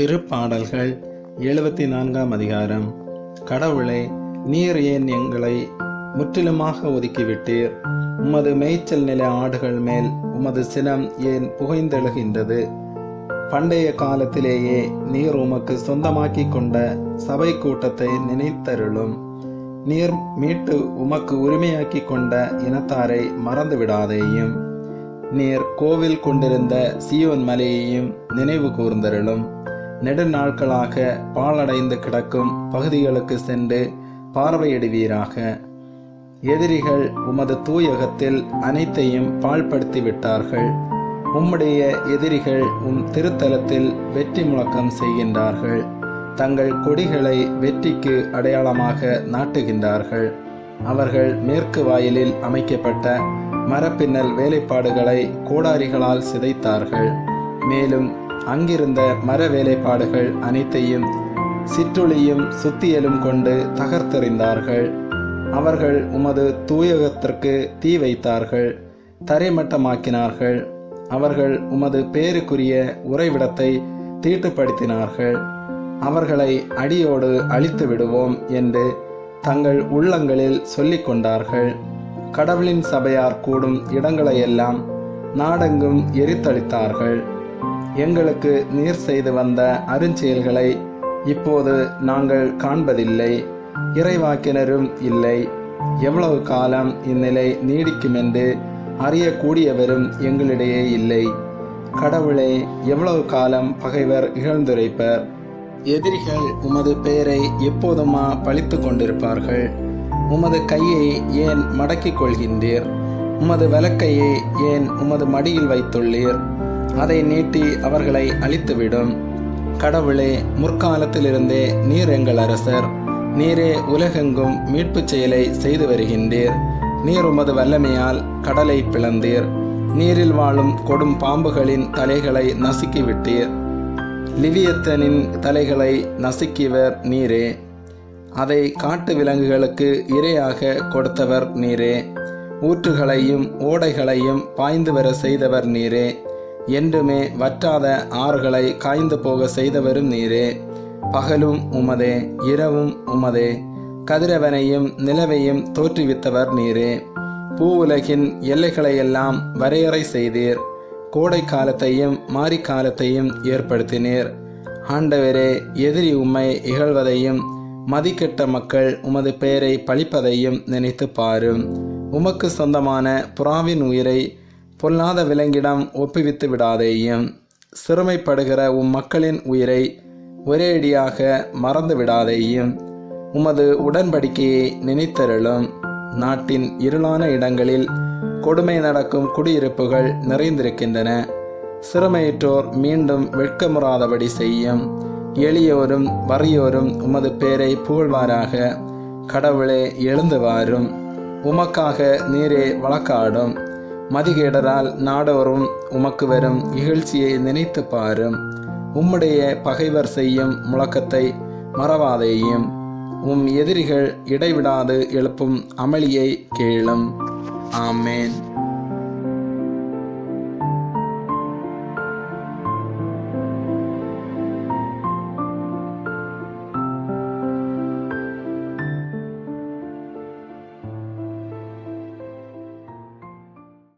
திருப்பாடல்கள் எழுபத்தி நான்காம் அதிகாரம். கடவுளே நீர் ஏன் எங்களை முற்றிலுமாக ஒதுக்கிவிட்டீர்? உமது மேய்ச்சல் நில ஆடுகள் மேல் உமது சினம் ஏன் புகைந்தெழுகின்றது? பண்டைய காலத்திலேயே நீர் உமக்கு சொந்தமாக்கி கொண்ட சபை கூட்டத்தை நினைத்தருளும். நீர் மீட்டு உமக்கு உரிமையாக்கி கொண்ட இனத்தாரை மறந்துவிடாதேயும். நீர் கோவில் கொண்டிருந்த சியோன் மலையையும் நினைவு கூர்ந்தருளும். நெடுநாட்களாக பாழடைந்து கிடக்கும் பகுதிகளுக்கு சென்று பார்வையிடுவீராக. எதிரிகள் உமது தூயகத்தில் அனைத்தையும் பாழ்படுத்தி விட்டார்கள் உம்முடைய எதிரிகள் உம் திருத்தலத்தில் வெற்றி முழக்கம் செய்கின்றார்கள். தங்கள் கொடிகளை வெற்றிக்கு அடையாளமாக நாட்டுகின்றார்கள். அவர்கள் மேற்கு வாயிலில் அமைக்கப்பட்ட மரப்பின்னல் வேலைப்பாடுகளை கோடாரிகளால் சிதைத்தார்கள். மேலும் அங்கிருந்த மர வேலைப்பாடுகள் அனைத்தையும் சிற்றுளியும் சுத்தியலும் கொண்டு தகர்த்தெறிந்தார்கள். அவர்கள் உமது தூயகத்திற்கு தீ வைத்தார்கள் தரைமட்டமாக்கினார்கள். அவர்கள் உமது பேருக்குரிய உறைவிடத்தை தீட்டுப்படுத்தினார்கள். அவர்களை அடியோடு அழித்து விடுவோம் என்று தங்கள் உள்ளங்களில் சொல்லிக் கொண்டார்கள். கடவுளின் சபையார் கூடும் இடங்களையெல்லாம் நாடெங்கும் எரித்தளித்தார்கள். எங்களுக்கு நீர் செய்து வந்த அருஞ்செயல்களை இப்போது நாங்கள் காண்பதில்லை. இறைவாக்கினரும் இல்லை. எவ்வளவு காலம் இந்நிலை நீடிக்கும் என்று அறியக்கூடியவரும் எங்களிடையே இல்லை. கடவுளே எவ்வளவு காலம் பகைவர் இகழ்ந்துரைப்பர். எதிரிகள் உமது பெயரை எப்போதுமா பழித்து கொண்டிருப்பார்கள்? உமது கையை ஏன் மடக்கிக் கொள்கின்றீர்? உமது வலக்கையை ஏன் உமது மடியில் வைத்துள்ளீர்? அதை நீட்டி அவர்களை அழித்துவிடும். கடவுளே முற்காலத்திலிருந்தே நீர் எங்கள் அரசர். நீரே உலகெங்கும் மீட்புச் செயலை செய்து வருகின்றீர். நீர் உமது வல்லமையால் கடலை பிளந்தீர். நீரில் வாழும் கொடும் பாம்புகளின் தலைகளை நசுக்கிவிட்டீர். லிவியத்தனின் தலைகளை நசுக்கியவர் நீரே. அதை காட்டு விலங்குகளுக்கு இரையாக கொடுத்தவர் நீரே. ஊற்றுகளையும் ஓடைகளையும் பாய்ந்து வர செய்தவர் நீரே. என்றுமே வற்றாத ஆறுகளை காய்ந்து போக செய்தவரும் நீரே. பகலும் உமதே இரவும் உமதே கதிரவனையும் நிலவையும் தோற்றுவித்தவர் நீரே. பூ உலகின் எல்லைகளையெல்லாம் வரையறை செய்தீர். கோடை காலத்தையும் மாரிக்காலத்தையும் ஏற்படுத்தினீர். ஆண்டவரே எதிரி உம்மை இகழ்வதையும் மதிக்கெட்ட மக்கள் உமது பெயரை பழிப்பதையும் நினைத்து பாரும். உமக்கு சொந்தமான புறாவின் உயிரை பொல்லாத விலங்கிடம் ஒப்புவித்து விடாதேயும். சிறுமைப்படுகிற உம் மக்களின் உயிரை ஒரேடியாக மறந்து விடாதேயும். உமது உடன்படிக்கையை நினைத்தருளும். நாட்டின் இருளான இடங்களில் கொடுமை நடக்கும் குடியிருப்புகள் நிறைந்திருக்கின்றன. சிறுமையிற்றோர் மீண்டும் வெட்கமுறாதபடி செய்யும். எளியோரும் வறியோரும் உமது பேரை புகழ்வாராக. கடவுளே எழுந்து வாரும். உமக்காக நீரே வழக்காடும். மதிகேடரால் நாடோறும் உமக்கு வரும் இகழ்ச்சியை நினைத்து பாரும். உம்முடைய பகைவர் செய்யும் முழக்கத்தை மறவாதேயும். உம் எதிரிகள் இடைவிடாது எழுப்பும் அமளியை கேளும். ஆமேன்.